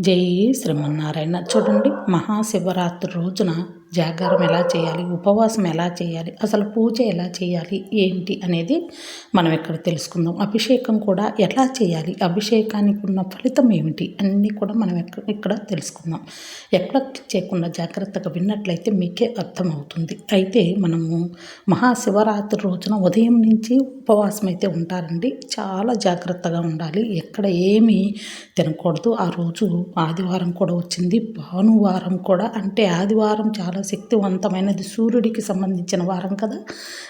జై శ్రీమన్నారాయణ. చూడండి మహాశివరాత్రి రోజున జాగారం ఎలా చేయాలి? ఉపవాసం ఎలా చేయాలి? అసలు పూజ ఎలా చేయాలి? ఏంటి అనేది మనం ఇక్కడ తెలుసుకుందాం. అభిషేకం కూడా ఎలా చేయాలి? అభిషేకానికి ఉన్న ఫలితం ఏమిటి? అన్నీ కూడా మనం ఇక్కడ తెలుసుకుందాం. ఎక్కడ చేయకుండా జాగ్రత్తగా విన్నట్లయితే మీకే అర్థమవుతుంది. అయితే మనము మహాశివరాత్రి రోజున ఉదయం నుంచి ఉపవాసం అయితే ఉంటారండి. చాలా జాగ్రత్తగా ఉండాలి. ఎక్కడ ఏమీ తినకూడదు. ఆ రోజు ఆదివారం కూడా వచ్చింది. భానువారం కూడా. అంటే ఆదివారం చాలా చాలా శక్తివంతమైనది సూర్యుడికి సంబంధించిన వారం కదా.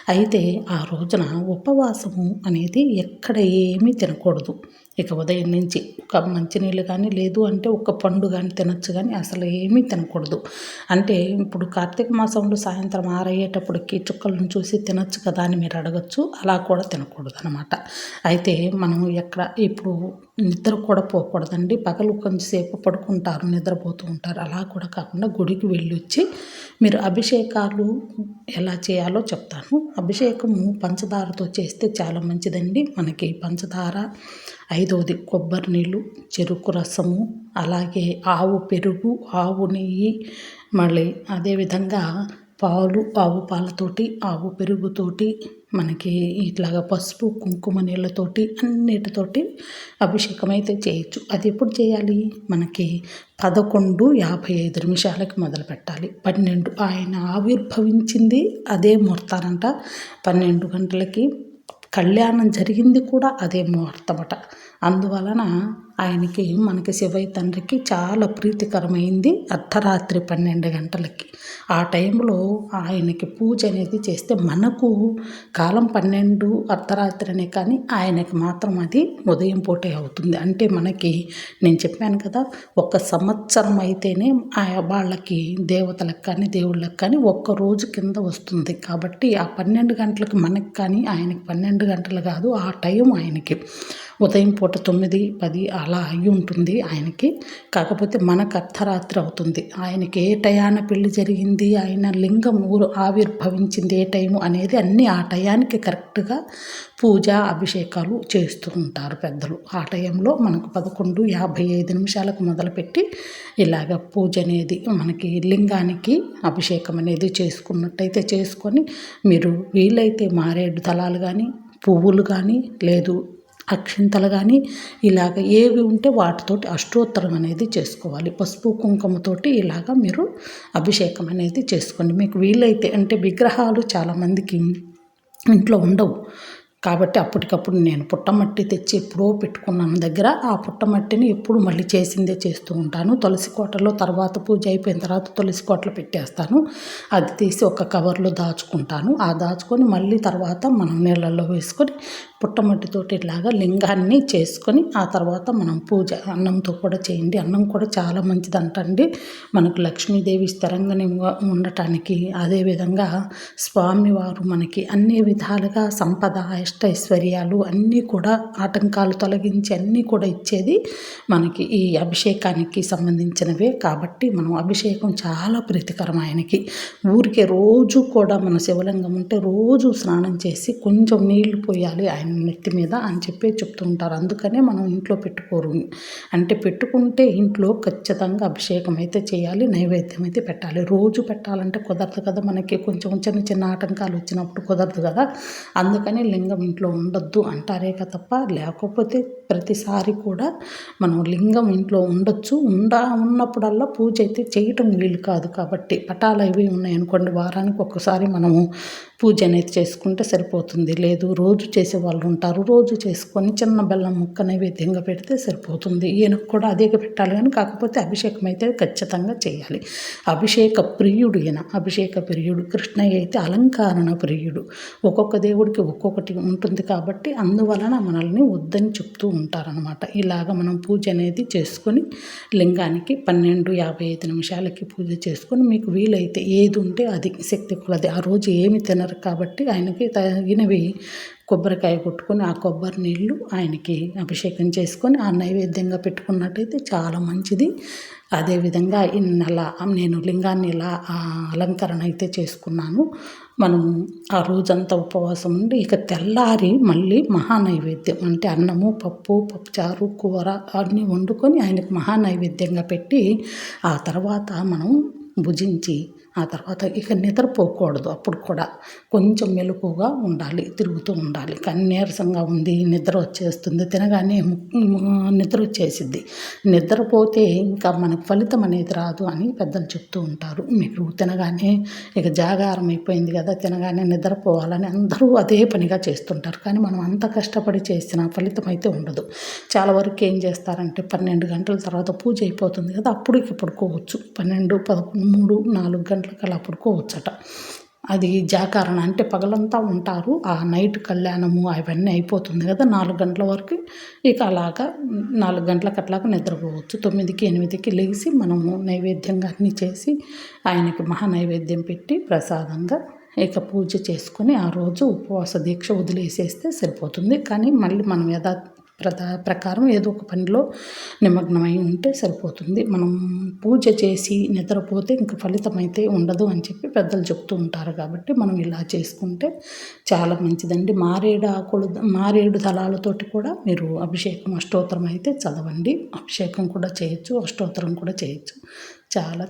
అయితే ఆ రోజున ఉపవాసము అనేది ఎక్కడ ఏమీ తినకూడదు. ఇక ఉదయం నుంచి ఒక మంచినీళ్ళు కానీ లేదు అంటే ఒక పండు కానీ తినచ్చు కానీ అసలు ఏమీ తినకూడదు. అంటే ఇప్పుడు కార్తీక మాసంలో సాయంత్రం ఆరయ్యేటప్పటికి చుక్కలను చూసి తినచ్చు కదా అని మీరు అడగచ్చు. అలా కూడా తినకూడదు అనమాట అయితే మనం ఎక్కడ ఇప్పుడు నిద్ర కూడా పోకూడదండి. పగలు కొంచెంసేపు పడుకుంటారు నిద్రపోతూ ఉంటారు. అలా కూడా కాకుండా గుడికి వెళ్ళి వచ్చి మీరు అభిషేకాలు ఎలా చేయాలో చెప్తాను. అభిషేకము పంచదారతో చేస్తే చాలా మంచిదండి. మనకి పంచదార ఐదు ఐదోది కొబ్బరి నీళ్ళు చెరుకు రసము అలాగే ఆవు పెరుగు ఆవు నెయ్యి మళ్ళీ అదేవిధంగా పాలు ఆవు పాలతోటి ఆవు పెరుగుతోటి మనకి ఇట్లాగా పసుపు కుంకుమ నీళ్ళతోటి అన్నిటితోటి అభిషేకం అయితే చేయొచ్చు. అది ఎప్పుడు చేయాలి? మనకి పదకొండు యాభై ఐదు నిమిషాలకి మొదలు పెట్టాలి. పన్నెండు ఆయన ఆవిర్భవించింది అదే ముహూర్తానంట. పన్నెండు గంటలకి కళ్యాణం జరిగింది కూడా అదే ముహూర్తమట. అందువలన ఆయనకి మనకి శివయ్య తండ్రికి చాలా ప్రీతికరమైంది అర్ధరాత్రి పన్నెండు గంటలకి. ఆ టైంలో ఆయనకి పూజ అనేది చేస్తే మనకు కాలం పన్నెండు అర్ధరాత్రి అనే కానీ ఆయనకి మాత్రం అది ఉదయం పూటే అవుతుంది. అంటే మనకి నేను చెప్పాను కదా ఒక సంవత్సరం అయితేనే వాళ్ళకి దేవతలకు కానీ దేవుళ్ళకి కానీ ఒక్క రోజు కింద వస్తుంది. కాబట్టి ఆ పన్నెండు గంటలకు మనకి కానీ ఆయనకి పన్నెండు గంటలు కాదు ఆ టైం ఆయనకి. ఉదయం పూట తొమ్మిది పది అలా అయి ఉంటుంది ఆయనకి. కాకపోతే మనకు అర్ధరాత్రి అవుతుంది. ఆయనకి ఏ టయాన పెళ్ళి జరిగింది ఆయన లింగం ఊరు ఆవిర్భవించింది ఏ టైము అనేది అన్నీ ఆ టయానికి కరెక్ట్గా పూజ అభిషేకాలు చేస్తూ ఉంటారు పెద్దలు. ఆ టైంలో మనకు పదకొండు యాభై ఐదు నిమిషాలకు మొదలుపెట్టి ఇలాగ పూజ అనేది మనకి లింగానికి అభిషేకం అనేది చేసుకున్నట్టయితే చేసుకొని మీరు వీలైతే మారేడు దళాలు కానీ పువ్వులు కానీ లేదు అక్షింతలు కానీ ఇలాగ ఏవి ఉంటే వాటితోటి అష్టోత్తరం అనేది చేసుకోవాలి. పసుపు కుంకుమతోటి ఇలాగ మీరు అభిషేకం అనేది చేసుకోండి. మీకు వీలైతే అంటే విగ్రహాలు చాలామందికి ఇంట్లో ఉండవు. కాబట్టి అప్పటికప్పుడు నేను పుట్టమట్టి తెచ్చి ఎప్పుడో పెట్టుకున్నాను దగ్గర. ఆ పుట్టమట్టిని ఎప్పుడు మళ్ళీ చేసిందే చేస్తూ ఉంటాను. తులసి కోటలో తర్వాత పూజ అయిపోయిన తర్వాత తులసి కోటలో పెట్టేస్తాను. అది తీసి ఒక కవర్లో దాచుకుంటాను. ఆ దాచుకొని మళ్ళీ తర్వాత మనం నీళ్ళల్లో వేసుకొని పుట్టమట్టితోటి ఇలాగా లింగాన్ని చేసుకొని ఆ తర్వాత మనం పూజ అన్నంతో కూడా చేయండి. అన్నం కూడా చాలా మంచిది అంటండి మనకు లక్ష్మీదేవి స్థిరంగానే ఉండటానికి అదేవిధంగా స్వామివారు మనకి అన్ని విధాలుగా సంపద అష్టైశ్వర్యాలు అన్నీ కూడా ఆటంకాలు తొలగించి అన్నీ కూడా ఇచ్చేది మనకి ఈ అభిషేకానికి సంబంధించినవే కాబట్టి మనం అభిషేకం చాలా ప్రీతికరం ఆయనకి. ఊరికే రోజు కూడా మన శివలింగం ఉంటే రోజు స్నానం చేసి కొంచెం నీళ్ళు పోయాలి ఆయన నెత్తి మీద అని చెప్పి చెప్తూ ఉంటారు. అందుకనే మనం ఇంట్లో పెట్టుకోరు. అంటే పెట్టుకుంటే ఇంట్లో ఖచ్చితంగా అభిషేకం అయితే చేయాలి నైవేద్యం అయితే పెట్టాలి. రోజు పెట్టాలంటే కుదరదు కదా మనకి. కొంచెం చిన్న చిన్న ఆటంకాలు వచ్చినప్పుడు కుదరదు కదా. అందుకని లింగం ఇంట్లో ఉండొద్దు అంటారే తప్ప లేకపోతే ప్రతిసారి కూడా మనం లింగం ఇంట్లో ఉండొచ్చు. ఉండ ఉన్నప్పుడల్లా పూజ అయితే చేయటం వీలు కాదు కాబట్టి. పటాలు అవి ఉన్నాయనుకోండి వారానికి ఒక్కసారి మనము పూజ అనేది చేసుకుంటే సరిపోతుంది. లేదు రోజు చేసే వాళ్ళు ఉంటారు. రోజు చేసుకొని చిన్న బెల్లం ముక్క నైవేద్యంగా పెడితే సరిపోతుంది. ఈయనకు కూడా అదే పెట్టాలి కానీ కాకపోతే అభిషేకం అయితే ఖచ్చితంగా చేయాలి. అభిషేక ప్రియుడు ఈయన. అభిషేక ప్రియుడు. కృష్ణయ్య అయితే అలంకరణ ప్రియుడు. ఒక్కొక్క దేవుడికి ఒక్కొక్కటి ఉంటుంది కాబట్టి అందువలన మనల్ని వద్దని చెప్తూ ఉంటారనమాట ఇలాగ మనం పూజ అనేది చేసుకొని లింగానికి పన్నెండు యాభై ఐదు నిమిషాలకి పూజ చేసుకొని మీకు వీలైతే ఏది ఉంటే అది శక్తి కొలది. ఆ రోజు ఏమి తినరు కాబట్టి ఆయనకి తగినవి కొబ్బరికాయ కొట్టుకొని ఆ కొబ్బరి నీళ్ళు ఆయనకి అభిషేకం చేసుకొని ఆ నైవేద్యంగా పెట్టుకున్నట్టయితే చాలా మంచిది. అదేవిధంగా అలా నేను లింగాన్ని ఇలా ఆ అలంకరణ అయితే చేసుకున్నాను. మనం ఆ రోజంతా ఉపవాసం ఉండి ఇక తెల్లారి మళ్ళీ మహా నైవేద్యం అంటే అన్నము పప్పు పప్పుచారు కూర అన్నీ వండుకొని ఆయనకు మహా నైవేద్యంగా పెట్టి ఆ తర్వాత మనం భుజించి ఆ తర్వాత ఇక నిద్రపోకూడదు. అప్పుడు కూడా కొంచెం మెలకుగా ఉండాలి తిరుగుతూ ఉండాలి. కానీ నీరసంగా ఉంది నిద్ర వచ్చేస్తుంది తినగానే నిద్ర వచ్చేసిద్ది. నిద్రపోతే ఇంకా మనకు ఫలితం అనేది రాదు అని పెద్దలు చెప్తూ ఉంటారు. మీకు తినగానే ఇక జాగారం అయిపోయింది కదా తినగానే నిద్రపోవాలని అందరూ అదే పనిగా చేస్తుంటారు. కానీ మనం అంత కష్టపడి చేసిన ఫలితం అయితే ఉండదు. చాలా వరకు ఏం చేస్తారంటే పన్నెండు గంటల తర్వాత పూజ అయిపోతుంది కదా అప్పుడు ఇక పడుకోవచ్చు. పన్నెండు పదకొండు మూడు నాలుగు గంటలు అలా పడుకోవచ్చట. అది జాగరణ అంటే పగలంతా ఉంటారు. ఆ నైట్ కళ్యాణము అవన్నీ అయిపోతుంది కదా నాలుగు గంటల వరకు ఇక అలాగా నాలుగు గంటలకు అట్లాగా నిద్రపోవచ్చు. తొమ్మిదికి ఎనిమిదికి లేచి మనము నైవేద్యంగా అన్నీ చేసి ఆయనకి మహా నైవేద్యం పెట్టి ప్రసాదంగా ఇక పూజ చేసుకొని ఆ రోజు ఉపవాస దీక్ష వదిలేసేస్తే సరిపోతుంది. కానీ మళ్ళీ మనం యథా ప్రధా ప్రకారం ఏదో ఒక పనిలో నిమగ్నమై ఉంటే సరిపోతుంది. మనం పూజ చేసి నిద్రపోతే ఇంక ఫలితం అయితే ఉండదు అని చెప్పి పెద్దలు చెప్తూ ఉంటారు కాబట్టి మనం ఇలా చేసుకుంటే చాలా మంచిదండి. మారేడు ఆకులు మారేడు దళాలతోటి కూడా మీరు అభిషేకం అష్టోత్తరం అయితే చదవండి. అభిషేకం కూడా చేయొచ్చు అష్టోత్తరం కూడా చేయొచ్చు. చాలా